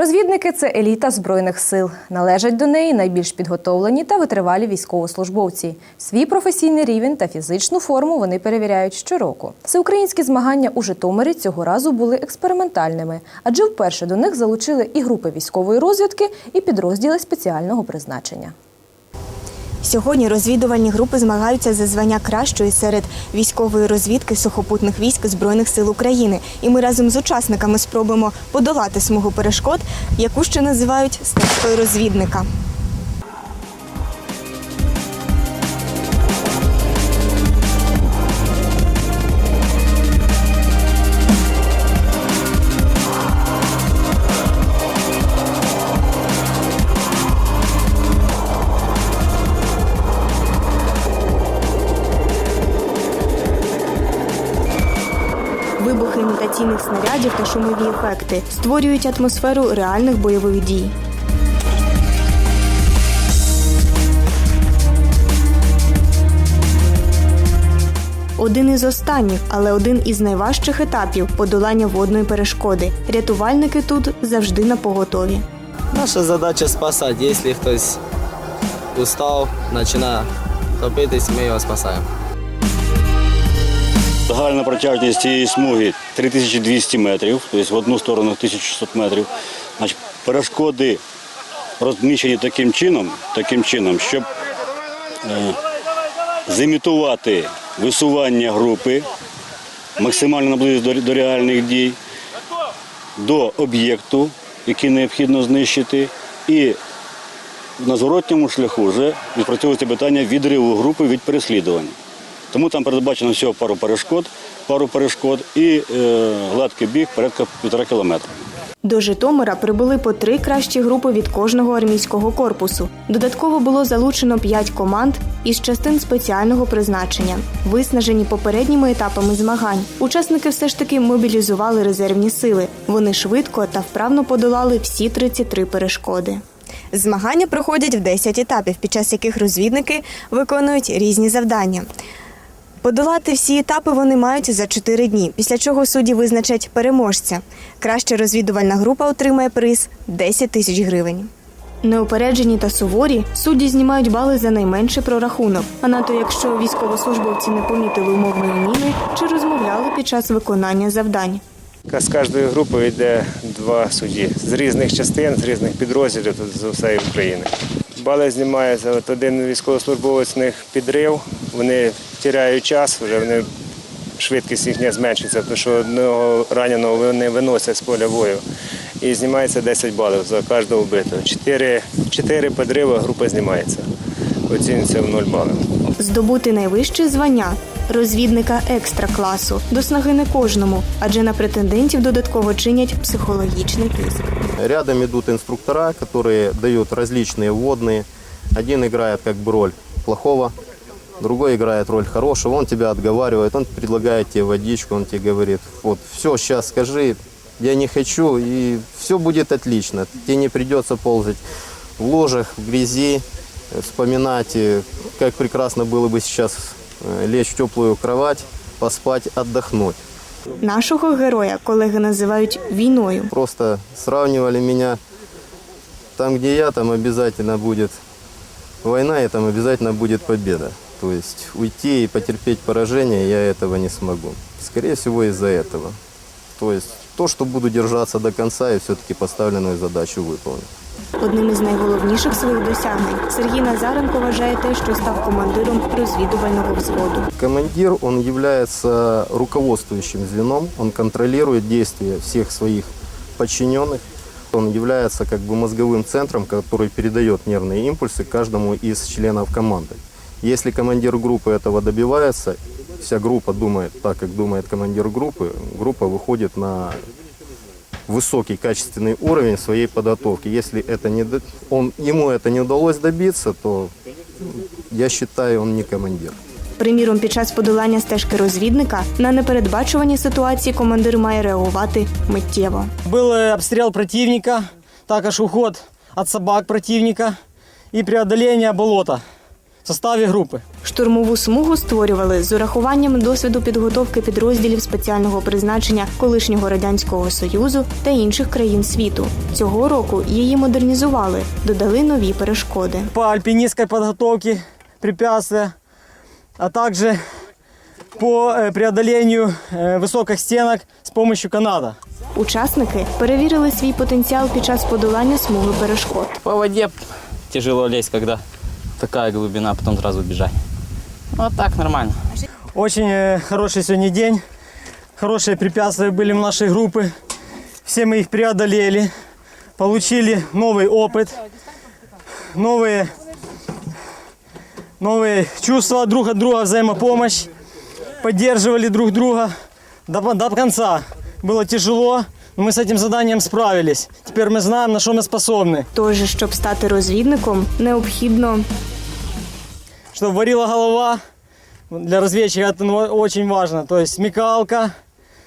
Розвідники це еліта збройних сил. Належать до неї найбільш підготовлені та витривалі військовослужбовці. Свій професійний рівень та фізичну форму вони перевіряють щороку. Всеукраїнські змагання у Житомирі цього разу були експериментальними, адже вперше до них залучили і групи військової розвідки, і підрозділи спеціального призначення. Сьогодні розвідувальні групи змагаються за звання кращої серед військової розвідки сухопутних військ Збройних сил України. І ми разом з учасниками спробуємо подолати смугу перешкод, яку ще називають стежкою розвідника. Вибухи снарядів та шумові ефекти створюють атмосферу реальних бойових дій. Один із останніх, але один із найважчих етапів подолання водної перешкоди. Рятувальники тут завжди на поготові. Наша задача спасать. Если хтось устав, починає топитись, ми його спасаємо. Загальна протяжність цієї смуги 3200 метрів, тобто в одну сторону 1600 метрів. Перешкоди розміщені таким чином, таким чином, щоб е, зімітувати висування групи, максимально наблизити до, до реальних дій, до об'єкту, який необхідно знищити, і на зворотньому шляху вже відпрацьовується питання відриву групи від переслідування. Тому там передбачено всього пару перешкод, пару перешкод і е, гладкий біг порядка півтора кілометра. До Житомира прибули по три кращі групи від кожного армійського корпусу. Додатково було залучено п'ять команд із частин спеціального призначення, виснажені попередніми етапами змагань. Учасники все ж таки мобілізували резервні сили. Вони швидко та вправно подолали всі 33 перешкоди. Змагання проходять в 10 етапів, під час яких розвідники виконують різні завдання. Подолати всі етапи вони мають за 4 дні, після чого судді визначать переможця. Краща розвідувальна група отримає приз 10 тисяч гривень. Неупереджені та суворі судді знімають бали за найменший прорахунок, а на то, якщо військовослужбовці не помітили умовної міни чи розмовляли під час виконання завдань. З кожної групи йде два судді з різних частин, з різних підрозділів з усієї України. Бали знімаються. От один військовослужбовець них підрив, вони тіряють час, вже вони швидкість їхня зменшується, тому що одного раненого вони виносять з поля бою. І знімається 10 балів за кожного вбитого. Чотири, чотири підриви група знімається. Оцінюється в 0 балів. Здобути найвище звання розвідника екстра класу до снаги не кожному, адже на претендентів додатково чинять психологічний тиск. Рядом идут инструктора, которые дают различные вводные. Один играет как бы роль плохого, другой играет роль хорошего. Он тебя отговаривает, он предлагает тебе водичку, он тебе говорит, вот все, сейчас скажи, я не хочу, и все будет отлично. Тебе не придется ползать в лужах, в грязи, э, вспоминать, э, как прекрасно было бы сейчас э, лечь в теплую кровать, поспать, отдохнуть. Нашого героя колеги називають війною. Просто сравнивали меня. Там, где я, там обязательно будет война, и там обязательно будет победа. То есть уйти и потерпеть поражение я этого не смогу. Скорее всего, из-за этого. То есть то, что буду держаться до конца и все-таки поставленную задачу выполню. Одним із найголовніших своїх досягнень Сергій Назаренко вважає те, що став командиром розвідувального взводу. Командир, он является руководствующим звеном, он контролирует действия всех своих подчиненных. Он является как бы мозговым центром, который передает нервные импульсы каждому из членов команды. Если командир группы этого добивается, вся группа думает так, как думает командир группы, группа выходит на высокий качественный уровень своей подготовки. Если это не, до- он, ему это не удалось добиться, то я считаю, он не командир. Приміром, під час подолання стежки розвідника на непередбачувані ситуації командир має реагувати миттєво. Был э, обстрел противника, також уход от собак противника и преодоление болота. составе группы. Штурмову смугу створювали з урахуванням досвіду підготовки підрозділів спеціального призначення колишнього радянського союзу та інших країн світу. Цього року її модернізували, додали нові перешкоди. По альпинистской подготовке препятствия, а также по э, преодолению э, высоких стенок с помощью каната. Учасники перевірили свій потенціал під час подолання смуги перешкод. По воде тяжело лезть, когда такая глубина, потом сразу бежать. Вот так нормально. Очень э, хороший сегодня день. Хорошие препятствия были в нашей группы. Все мы их преодолели. Получили новый опыт. Новые, новые чувства друг от друга, взаимопомощь. Поддерживали друг друга до, до конца. Было тяжело, но мы с этим заданием справились. Теперь мы знаем, на что мы способны. Тож, щоб стати розвідником, необхідно Чтобы варила голова, для разведчика это ну, очень важно. То есть смекалка,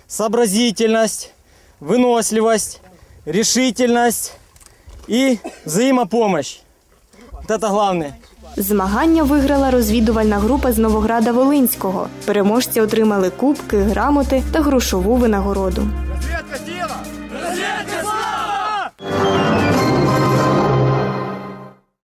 сообразительность, выносливость, решительность и взаимопомощь. Вот это главное. Змагання виграла розвідувальна група з Новограда Волинського. Переможці отримали кубки, грамоти та грошову винагороду. Разведка сила! Разведка